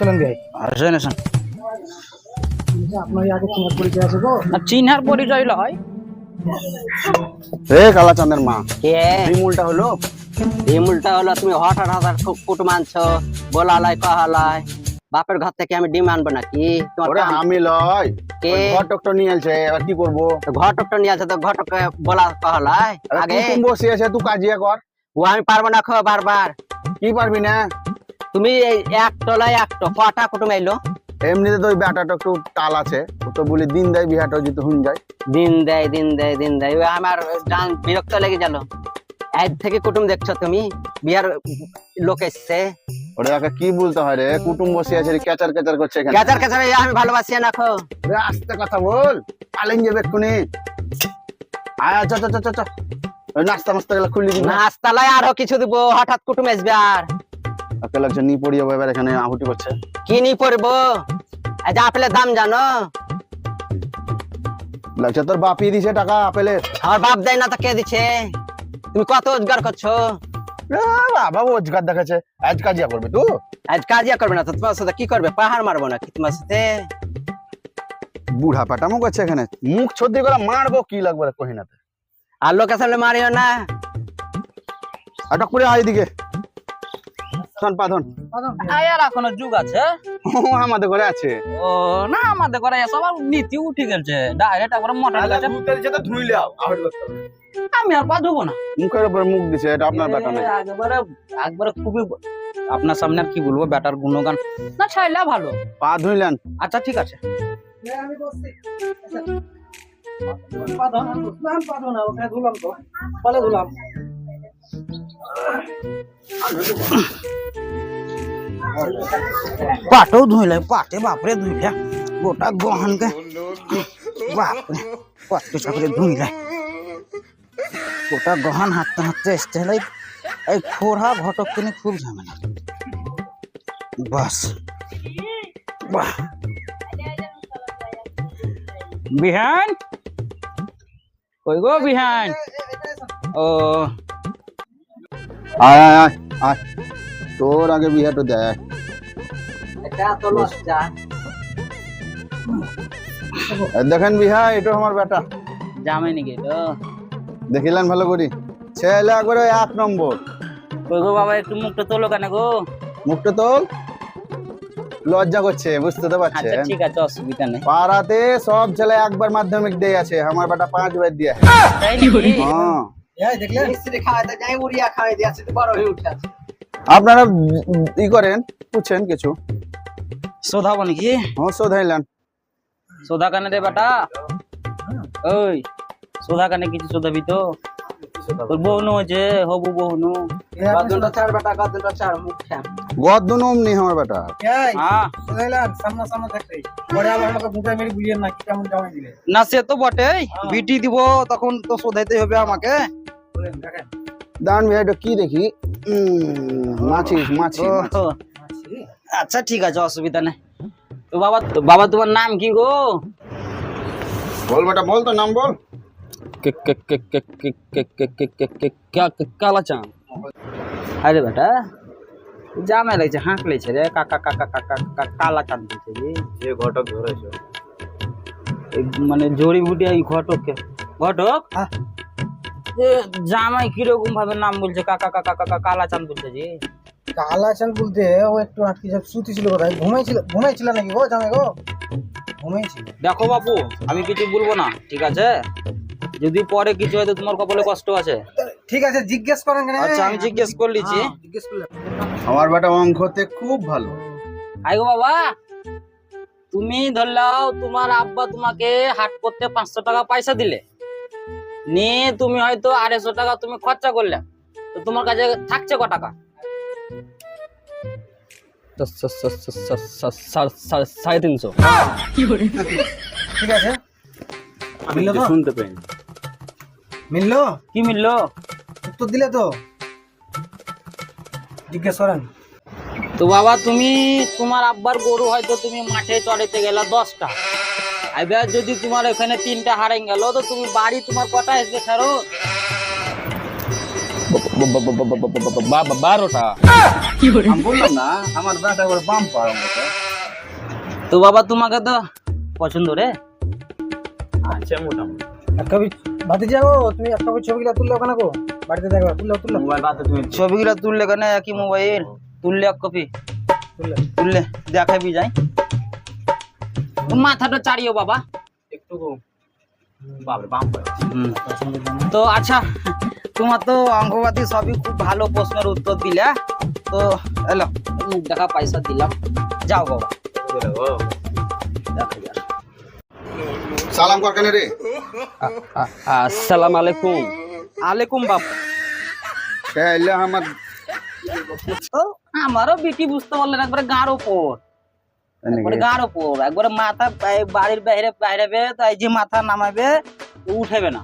চলেন ভাই। আসেন আসেন। আপনার আগে তোমার পরিচয় আছে না লয়? হে কালাচাঁদের মা। কে? বিমুলটা হলো? ডিমুলটা হলো তুমি হঠাৎ হঠাৎ কুটুম আনছো বলালাই কহালাই বাপের ঘর থেকে আমি ডিম আনব নাকি? আমি লয়। কে? ঘটকটা নিয়ে এলছে এবার কি করব? ঘটকটা নিয়ে আছে তো ঘটককে বলা কহালাই আগে? বসে আছে তুই কাজিয়া কর। ও আমি পারব না খো বারবার। কি পারবি না? তুমি এই এক তলায় এক টো কটা কুটুম আইলো? এমনিতে তো ওই ব্যাটাটা একটু টাল আছে ও তো বলি দিন দেয় বিহাটা যদি হুন যায়। দিন দেয় দিন দেয় দিন দেয়। ও আমার জান বিরক্ত লেগে গেল। আজ থেকে কুটুম দেখছ তুমি? বিয়ার লোক এসছে। ওরে ওকে কি বলতে হয় রে? কুটুম বসে আছে রে, ক্যাচার ক্যাচার করছে এখানে। কেচার কেচার আমি ভালোবাসি না খো। ওরে আস্তে কথা বল পালেন যাবে এক্ষুনি। আয় আচ্ছা আচ্ছা আচ্ছা ওই নাস্তা মাস্তা গুলো খুলি দিবি না নাস্তালায় আরও কিছু দিব হঠাৎ কুটুম আসবে আর। ওকে লাগছে নি এবার এখানে আহুতি করছে। কি নি পড়ব? আজ আপেলের দাম জানো? লাগছে তোর বাপিয়ে দিছে টাকা আপেলের। আমার বাপ দেয় না তো কে দিচ্ছে তুমি কত রোজগার করছ? বাবা রোজগার দেখাচ্ছে। আজ কাজিয়া করবে তুই আজ কাজিয়া করবে না তো তোমার সাথে কি করবে? পাহাড় মারবো না কি তোমার সাথে? বুড়া পাটামো করছে এখানে। মুখ ছদ্দি করে মারবো কি লাগবে কহিনাতে। আর লোকের সামনে মারিও না। আটক করে আয় দিকে শোন পাধন আয়ার এখনও যুগ আছে ও আমাদের ঘরে আছে। ও না আমাদের করে সবার নীতি উঠে গেছে ডাইরেক্ট একবার মোটর গেছে আমি আর পা ধুবো না। মুখের উপর মুখ দিছে এটা আপনার বেটা নাই একবারে একবারে খুবই আপনার সামনে আর কি বলব ব্যাটার গুণগান। না ছাইলা ভালো। পা ধুইলেন। আচ্ছা ঠিক আছে। আমি বসছি। পাধন ধুলাম পাধন ওখানে ধুলাম তো। বলে ধুলাম। পাটেও ধুইলে পাটে বাপরে ধুইলে গোটা গহনকে বাপরে পাটকে চাকরে ধুইলে গোটা গহন হাঁটতে হাঁটতে এসতে হলে এই খোড়া ঘটক কিনে খুব ঝামেলা বাস বাহ বিহান কই গো বিহান ও আয় আয় আয় আয় তোর আগে বিহাটো দেয় এটা তো লজ্জা এই দেখেন বিহা এটা আমার বেটা। জামাই নাকি তো? দেখিলেন ভালো করি। ছেলে করে এক নম্বর। কই গো বাবা একটু মুখটা তোলো কেন গো? মুখটা তোল। লজ্জা করছে বুঝতে তো আচ্ছা ঠিক আছে অসুবিধা নেই। পাড়াতে সব ছেলে একবার মাধ্যমিক দিয়ে আছে আমার বেটা পাঁচ বার দিয়ে? হ্যাঁ। হয়ে আপনারা ই করেন পুছেন কিছু। শোধাবো নাকি হ্যাঁ শোধাইলেন সোধা কানে রে বেটা ওই সোধা কানে কিছু শোধাবি তো তোর বউনু আছে হবু বউনু গদনটা চার বেটা গদনটা চার মুখ খ্যাম গদ্দুন অমনি আমার বেটা এই হ্যাঁ বুঝাইলেন সামনা সামনে থাকতে পরে আবার আমাকে বুঝাই মেরে বুঝিয়ে না কি কেমন জামাই দিলে না সে তো বটে বিটি দিব তখন তো শোধাইতে হবে আমাকে দেখেন দান ভাই এটা কি দেখি মাছি মাছি। আচ্ছা ঠিক আছে অসুবিধা নেই তো বাবা তো বাবা তোমার নাম কি গো বল বেটা বল তো নাম বল কালা চাঁদ আরে বেটা জামাই লাগছে হাঁক লেছে রে কাকা কাকা কাকা কালা চাঁদ রে যে ঘটক ধরেছে মানে জড়ি বুটি এই ঘটককে ঘটক হ্যাঁ। এ, জামাই কীরকম ভাবে নাম বলছে কাকা কাকা কাকা কালা চাঁদ বলছে জি কালা চাল বলতে ও একটু আটকে সব সুতি ছিল কোথায়? ঘুমাইছিল ঘুমাইছিল নাকি গো জামাই গো? ঘুমাইছিল। দেখো বাপু আমি কিছু বলব না ঠিক আছে? যদি পরে কিছু হয় তো তোমার কপালে কষ্ট আছে। ঠিক আছে জিজ্ঞেস করেন কেন? আচ্ছা আমি জিজ্ঞেস করে লিছি হ্যাঁ, জিজ্ঞেস করলেন আমার বেটা অঙ্কতে খুব ভালো। আই গো বাবা তুমি ধরলাও তোমার আব্বা তোমাকে হাট করতে পাঁচশো টাকা পয়সা দিলে। নিয়ে তুমি হয়তো আড়াইশো টাকা তুমি খরচা করলে। তো তোমার কাছে থাকছে ক টাকা? সাড়ে তিনশো। ঠিক আছে। মিললো শুনতে পাই। মিললো? কি মিললো? উত্তর দিলে তো। জিজ্ঞেস করেন। তো বাবা তুমি তোমার আব্বার গরু হয়তো তুমি মাঠে চড়াইতে গেলা দশটা। এবার যদি তোমার ওখানে তিনটা হারাই গেল তো তুমি বাড়ি তোমার কটা আসবে ফেরত? বারোটা। বললাম না আমার বেটা করে বাম পাড়া তো বাবা তোমাকে তো পছন্দ রে। আচ্ছা মোটামুটি। এক কপি ভাতি তুমি এক কপি ছবিগুলো তুললে ওখানে গো? বাড়িতে দেখবা তুললে তুললে। মোবাইল বাতে তুমি ছবিগুলো তুললে কেন? একই মোবাইল। তুললে এক কপি। তুললে। তুললে দেখাবি যাই। মাথাটা চাড়িও বাবা। একটু বাম তো আচ্ছা তোমার তো অঙ্কবাদী সবই খুব ভালো প্রশ্নের উত্তর দিলে তো এলো মুখ দেখা পয়সা দিলাম। যাও বাবা। সালাম কর কেন রে? আসসালাম আলাইকুম। আলাইকুম বাপ। আমার আমারও বিটি বুঝতে পারলেন একবারে গাঁর ওপর। একবারে গাঁর ওপর। একবারে মাথা বাড়ির বাইরে বাইরে তাই যে মাথা নামাবে ও উঠেবে না।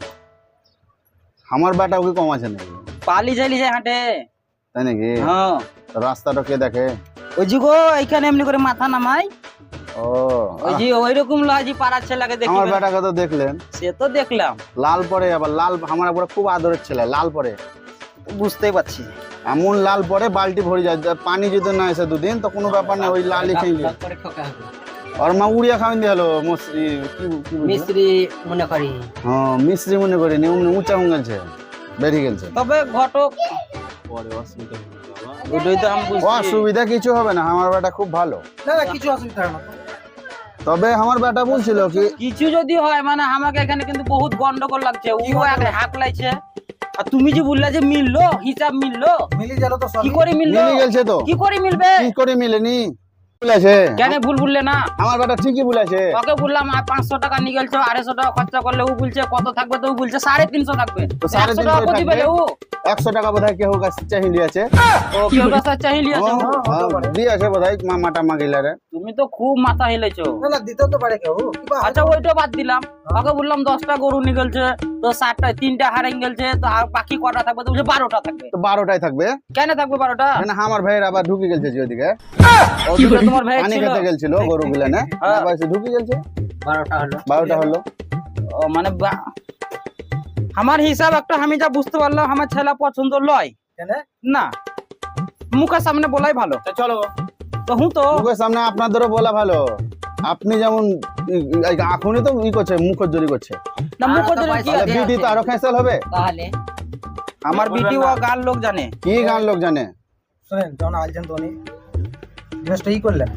আমার বেটা ওকে কম আছে নাকি? পালি যাইলি যায় হাঁটে। তাই নাকি? হ্যাঁ। রাস্তাটা কে দেখে? ওই যে গো এইখানে এমনি করে মাথা নামাই। ও। ওই যে ওই রকম লজি পাড়ার ছেলেকে দেখি আমার বেটাকে তো দেখলেন। সে তো দেখলাম। লাল পরে আবার লাল আমার খুব আদরের ছেলে লাল পরে। বুঝতেই পারছি। এমন লাল পরে বালতি ভরে যায়। পানি যদি না এসে দুদিন তো কোনো ব্যাপার না ওই লালই খেয়ে মা উড়িয়া খাওয়ান দিয়ে হলো? মিস্ত্রি মনে করি। হ্যাঁ মিস্ত্রি মনে করি নি অমনি উঁচা হয়ে গেছে বেরিয়ে গেছে। তবে ঘটক ওটাই তো আমি বুঝছি। অসুবিধা কিছু হবে না আমার বেটা খুব ভালো। না না কিছু অসুবিধা হবে না। তবে আমার বেটা বলছিল কি কিছু যদি হয় মানে আমাকে এখানে কিন্তু বহুত গন্ডগোল লাগছে। ও হাক লাইছে আর তুমি যে বললে যে মিললো হিসাব মিললো মিলি গেল তো কি করে মিললো? মিলে গেছে তো। কি করে মিলবে? কি করে মিলেনি? বলেছে কেন ভুল বললে না? আমার বেটা ঠিকই বলেছে ওকে বললাম আর পাঁচশো টাকা নিয়ে গেলছো আড়াইশো টাকা খরচা করলে ও বলছে কত থাকবে তো ও বলছে সাড়ে তিনশো থাকবে। সাড়ে টাকা তিনশো কতি ও? একশো টাকা বোধ হয় কেউ কাছে ও কেউ কাছে বোধ হয় তুমি তো খুব মাথা হিলেছো। না না দিতেও তো পারে কেউ। আচ্ছা ওইটা বাদ দিলাম। ওকে বললাম দশটা গরু নিয়ে গেলছে তো সাতটা তিনটা হারিয়ে গেলছে তো আর বাকি কটা থাকবে তো বলছে বারোটা থাকবে। তো বারোটায় থাকবে? কেন থাকবে বারোটা? মানে আমার ভাইয়ের আবার ঢুকে গেছে যে ওদিকে ও দুটো তোমার ভাই পানি খেতে গেছিল গরু গুলানে হ্যাঁ। আবার এসে ঢুকে গেছে বারোটা হলো। বারোটা হলো। ও মানে আমার হিসাব একটা আমি যা বুঝতে পারলাম আমার ছেলে পছন্দ লয়। কেন? না। মুখের সামনে বলাই ভালো। চলো। তো হুঁ তো। মুখের সামনে আপনাদেরও বলা ভালো। আপনি যেমন এখনই তো ই করছে মুখর মুখজ্জরি করছে। না মুখ ধরে কি আছে? বিডি তো আরও ক্যান্সেল হবে? তাহলে? আমার বিটি ও গাল লোক জানে। কি গান লোক জানে? শুনেন যখন আলছেন তো উনি জিনিসটা ই করলেন?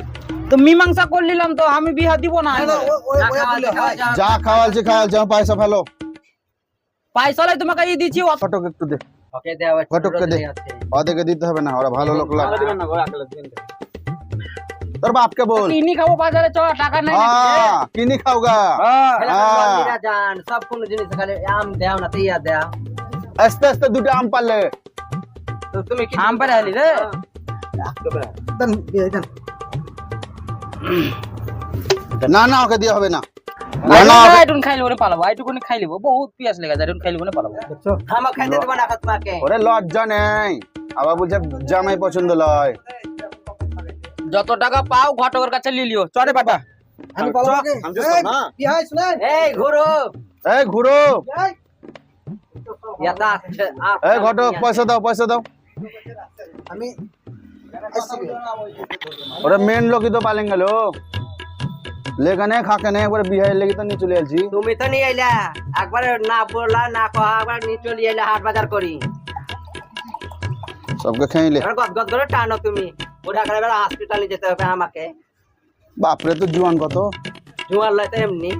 তো মীমাংসা করলিলাম তো আমি বিহা দিব না। না, না, ও- ও- ও দিলে হয়। যা খাওয়ালছে খাওয়ালছে আমার পয়সা ফেলো। পয়সা লাই তোমাকে ই দিচ্ছি ও- ফটক একটু দে। ওকে দেওয়া ফটককে দে। ওদেরকে দিতে হবে না ওরা ভালো লোক লাগে। তোর বাপকে বল। চিনি খাব বাজারে চল টাকা নাই নাকি? হ্যাঁ কিনি খাওগা হ্যাঁ। হ্যাঁ। জান সব কোন জিনিস খালি আম দেও না তিয়া দেও। আস্তে আস্তে দুটো আম পারলে তো তুমি কি আম পাড়ে আলি রে। দেন, এই দেন। না না ওকে দিয়ে হবে না। না আইটুন না ওকে- আইটুন খাই লিবো পালাবো আইটুকুনি খাই লিবো বহুত পিয়াস লেগে যায় আইটুন খাই লিবো পালাবো। দেখছ? আমার খাইতে দেবো না তোমাকে ওরে লজ্জা নেই। আবার বলছে জামাই পছন্দ লয়। যত টাকা পাও ঘটকের কাছে লিলিও চরে বাটা আমি পালাবো আগে। এই, শুনেন এই ঘুরো। এই এই, ঘটক পয়সা দাও পয়সা দাও। আমি। ওরে মেন লোকই তো পালেন গেল লেখানে খাকে নেই একবার বিহার লেগে তো নিয়ে চলে আসছি তুমি তো নিয়ে আইলা একবার না বললা না কহা একবার নিয়ে চলে আইলা হাট বাজার করি। সবকে খেয়ে গদ গদ করে টানো তুমি। ওটা করে এবার হসপিটালে যেতে হবে আমাকে। বাপরে তো জুয়ান কত। জুয়ার লাইতে এমনি।